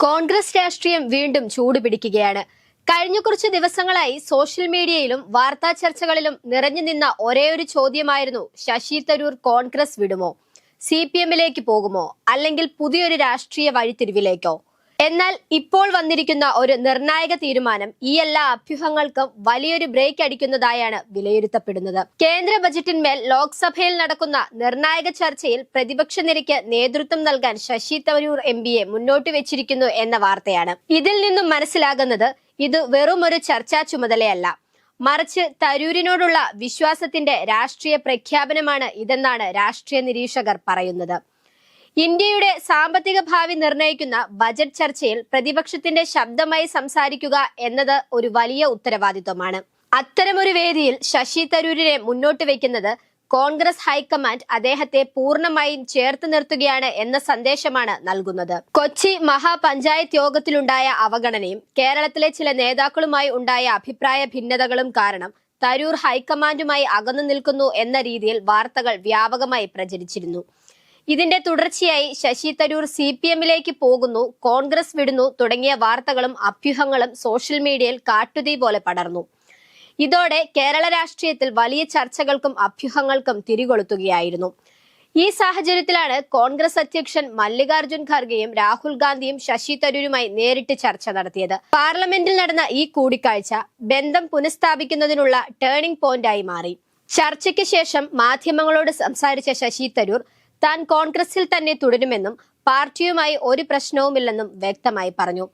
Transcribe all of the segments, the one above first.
കോൺഗ്രസ് രാഷ്ട്രീയം വീണ്ടും ചൂടുപിടിക്കുകയാണ് കഴിഞ്ഞ കുറച്ച് ദിവസങ്ങളായി സോഷ്യൽ മീഡിയയിലും വാർത്താ ചർച്ചകളിലും നിറഞ്ഞു നിന്ന ഒരേയൊരു ചോദ്യമായിരുന്നു ശശി തരൂർ കോൺഗ്രസ് വിടുമോ? സി പി എമ്മിലേക്ക് പോകുമോ? അല്ലെങ്കിൽ പുതിയൊരു രാഷ്ട്രീയ വഴിത്തിരിവിലേക്കോ? എന്നാൽ ഇപ്പോൾ വന്നിരിക്കുന്ന ഒരു നിർണായക തീരുമാനം ഈ എല്ലാ അഭ്യൂഹങ്ങൾക്കും വലിയൊരു ബ്രേക്ക് അടിക്കുന്നതായാണ് വിലയിരുത്തപ്പെടുന്നത്. കേന്ദ്ര ബജറ്റിന്മേൽ ലോക്സഭയിൽ നടക്കുന്ന നിർണായക ചർച്ചയിൽ പ്രതിപക്ഷ നിരയ്ക്ക് നേതൃത്വം നൽകാൻ ശശി തരൂർ എം പിയെ മുന്നോട്ട് വെച്ചിരിക്കുന്നു എന്ന വാർത്തയാണ്. ഇതിൽ നിന്നും മനസ്സിലാകുന്നത് ഇത് വെറും ഒരു ചർച്ചാ ചുമതലയല്ല. മറിച്ച് തരൂരിനോടുള്ള വിശ്വാസത്തിന്റെ രാഷ്ട്രീയ പ്രഖ്യാപനമാണ് ഇതെന്നാണ് രാഷ്ട്രീയ നിരീക്ഷകർ പറയുന്നത്. ഇന്ത്യയുടെ സാമ്പത്തിക ഭാവി നിർണയിക്കുന്ന ബജറ്റ് ചർച്ചയിൽ പ്രതിപക്ഷത്തിന്റെ ശബ്ദമായി സംസാരിക്കുക എന്നത് ഒരു വലിയ ഉത്തരവാദിത്വമാണ്. അത്തരമൊരു വേദിയിൽ ശശി തരൂരിനെ മുന്നോട്ട് വെക്കുന്നത് കോൺഗ്രസ് ഹൈക്കമാൻഡ് അദ്ദേഹത്തെ പൂർണമായും ചേർത്ത് നിർത്തുകയാണ് എന്ന സന്ദേശമാണ് നൽകുന്നത്. കൊച്ചി മഹാപഞ്ചായത്ത് യോഗത്തിലുണ്ടായ അവഗണനയും കേരളത്തിലെ ചില നേതാക്കളുമായി ഉണ്ടായ അഭിപ്രായ ഭിന്നതകളും കാരണം തരൂർ ഹൈക്കമാൻഡുമായി അകന്നു നിൽക്കുന്നു എന്ന രീതിയിൽ വാർത്തകൾ വ്യാപകമായി പ്രചരിച്ചിരുന്നു. ഇതിന്റെ തുടർച്ചയായി ശശി തരൂർ സി പി എമ്മിലേക്ക് പോകുന്നു കോൺഗ്രസ് വിടുന്നു തുടങ്ങിയ വാർത്തകളും അഭ്യൂഹങ്ങളും സോഷ്യൽ മീഡിയയിൽ കാട്ടുതീ പോലെ പടർന്നു. ഇതോടെ കേരള രാഷ്ട്രീയത്തിൽ വലിയ ചർച്ചകൾക്കും അഭ്യൂഹങ്ങൾക്കും തിരികൊളുത്തുകയായിരുന്നു. ഈ സാഹചര്യത്തിലാണ് കോൺഗ്രസ് അധ്യക്ഷൻ മല്ലികാർജുൻ ഖർഗെയും രാഹുൽ ഗാന്ധിയും ശശി തരൂരുമായി നേരിട്ട് ചർച്ച നടത്തിയത്. പാർലമെന്റിൽ നടന്ന ഈ കൂടിക്കാഴ്ച ബന്ധം പുനഃസ്ഥാപിക്കുന്നതിനുള്ള ടേണിംഗ് പോയിന്റായി മാറി. ചർച്ചയ്ക്ക് ശേഷം മാധ്യമങ്ങളോട് സംസാരിച്ച ശശി തരൂർ താൻ കോൺഗ്രസിൽ തന്നെ തുടരുമെന്നും പാർട്ടിയുമായി ഒരു പ്രശ്നവുമില്ലെന്നും വ്യക്തമായി പറഞ്ഞു.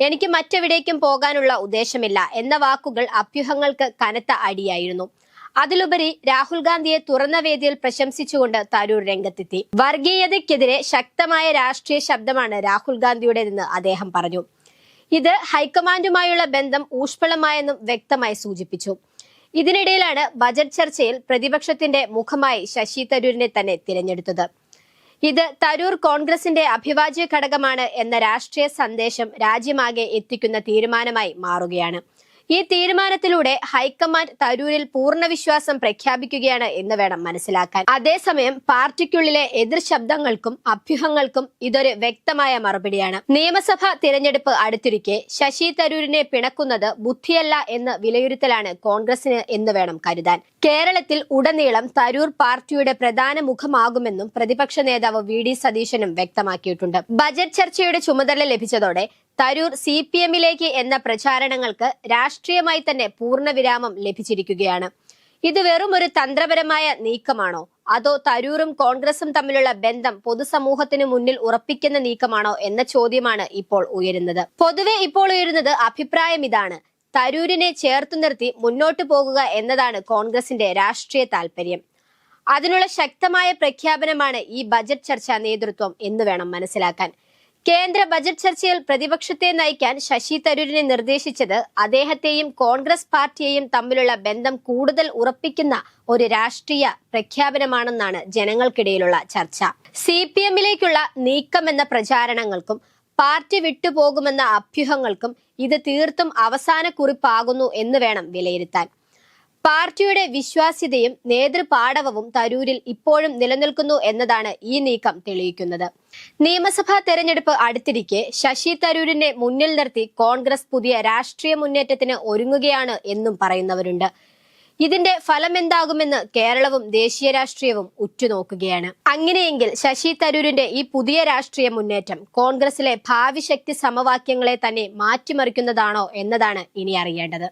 എനിക്ക് മറ്റെവിടേക്കും പോകാനുള്ള ഉദ്ദേശമില്ല എന്ന വാക്കുകൾ അഭ്യൂഹങ്ങൾക്ക് കനത്ത അടിയായിരുന്നു. അതിലുപരി രാഹുൽ ഗാന്ധിയെ തുറന്ന വേദിയിൽ പ്രശംസിച്ചുകൊണ്ട് തരൂർ രംഗത്തെത്തി. വർഗീയതയ്ക്കെതിരെ ശക്തമായ രാഷ്ട്രീയ ശബ്ദമാണ് രാഹുൽ ഗാന്ധിയുടേതെന്ന് അദ്ദേഹം പറഞ്ഞു. ഇത് ഹൈക്കമാൻഡുമായുള്ള ബന്ധം ഊഷ്മളമായെന്നും വ്യക്തമായി സൂചിപ്പിച്ചു. ഇതിനിടയിലാണ് ബജറ്റ് ചർച്ചയിൽ പ്രതിപക്ഷത്തിന്റെ മുഖമായി ശശി തരൂരിനെ തന്നെ തിരഞ്ഞെടുത്തത്. ഇത് തരൂർ കോൺഗ്രസിന്റെ അഭിവാജ്യ ഘടകമാണ് എന്ന രാഷ്ട്രീയ സന്ദേശം രാജ്യമാകെ എത്തിക്കുന്ന തീരുമാനമായി മാറുകയാണ്. ഈ തീരുമാനത്തിലൂടെ ഹൈക്കമാൻഡ് തരൂരിൽ പൂർണ വിശ്വാസം പ്രഖ്യാപിക്കുകയാണ് എന്ന് വേണം മനസ്സിലാക്കാൻ. അതേസമയം പാർട്ടിക്കുള്ളിലെ എതിർ ശബ്ദങ്ങൾക്കും അഭ്യൂഹങ്ങൾക്കും ഇതൊരു വ്യക്തമായ മറുപടിയാണ്. നിയമസഭാ തിരഞ്ഞെടുപ്പ് അടുത്തിരിക്കെ ശശി തരൂരിനെ പിണക്കുന്നത് ബുദ്ധിയല്ല എന്ന് വിലയിരുത്തലാണ് കോൺഗ്രസിന് എന്ന് വേണം കരുതാൻ. കേരളത്തിൽ ഉടനീളം തരൂർ പാർട്ടിയുടെ പ്രധാന മുഖമാകുമെന്നും പ്രതിപക്ഷ നേതാവ് വി ഡി സതീശനും വ്യക്തമാക്കിയിട്ടുണ്ട്. ബജറ്റ് ചർച്ചയുടെ ചുമതല ലഭിച്ചതോടെ തരൂർ സി പി എമ്മിലേക്ക് എന്ന പ്രചാരണങ്ങൾക്ക് രാഷ്ട്രീയമായി തന്നെ പൂർണവിരാമം ലഭിച്ചിരിക്കുകയാണ്. ഇത് വെറും ഒരു തന്ത്രപരമായ നീക്കമാണോ? അതോ തരൂറും കോൺഗ്രസും തമ്മിലുള്ള ബന്ധം പൊതുസമൂഹത്തിന് മുന്നിൽ ഉറപ്പിക്കുന്ന നീക്കമാണോ എന്ന ചോദ്യമാണ് ഇപ്പോൾ ഉയരുന്നത്. പൊതുവെ ഇപ്പോൾ ഉയരുന്നത് അഭിപ്രായം ഇതാണ്. തരൂരിനെ ചേർത്തു നിർത്തി മുന്നോട്ടു പോകുക എന്നതാണ് കോൺഗ്രസിന്റെ രാഷ്ട്രീയ താല്പര്യം അതിനുള്ള ശക്തമായ പ്രഖ്യാപനമാണ് ഈ ബജറ്റ് ചർച്ചാ നേതൃത്വം എന്ന് വേണം മനസ്സിലാക്കാൻ. കേന്ദ്ര ബജറ്റ് ചർച്ചയിൽ പ്രതിപക്ഷത്തെ നയിക്കാൻ ശശി തരൂരിനെ നിർദ്ദേശിച്ചത് അദ്ദേഹത്തെയും കോൺഗ്രസ് പാർട്ടിയെയും തമ്മിലുള്ള ബന്ധം കൂടുതൽ ഉറപ്പിക്കുന്ന ഒരു രാഷ്ട്രീയ പ്രഖ്യാപനമാണെന്നാണ് ജനങ്ങൾക്കിടയിലുള്ള ചർച്ച. സി പി എമ്മിലേക്കുള്ള നീക്കമെന്ന പ്രചാരണങ്ങൾക്കും പാർട്ടി വിട്ടുപോകുമെന്ന അഭ്യൂഹങ്ങൾക്കും ഇത് തീർത്തും അവസാന കുറിപ്പാകുന്നു എന്ന് വേണം വിലയിരുത്താൻ. പാർട്ടിയുടെ വിശ്വാസ്യതയും നേതൃപാടവവും തരൂരിൽ ഇപ്പോഴും നിലനിൽക്കുന്നു എന്നതാണ് ഈ നീക്കം തെളിയിക്കുന്നത്. നിയമസഭാ തെരഞ്ഞെടുപ്പ് അടുത്തിരിക്കെ ശശി തരൂരിനെ മുന്നിൽ നിർത്തി കോൺഗ്രസ് പുതിയ രാഷ്ട്രീയ മുന്നേറ്റത്തിന് ഒരുങ്ങുകയാണ് എന്നും പറയുന്നവരുണ്ട്. ഇതിന്റെ ഫലം എന്താകുമെന്ന് കേരളവും ദേശീയ രാഷ്ട്രീയവും ഉറ്റുനോക്കുകയാണ്. അങ്ങനെയെങ്കിൽ ശശി തരൂരിന്റെ ഈ പുതിയ രാഷ്ട്രീയ മുന്നേറ്റം കോൺഗ്രസിലെ ഭാവി ശക്തി സമവാക്യങ്ങളെ തന്നെ മാറ്റിമറിക്കുന്നതാണോ എന്നതാണ് ഇനി അറിയേണ്ടത്.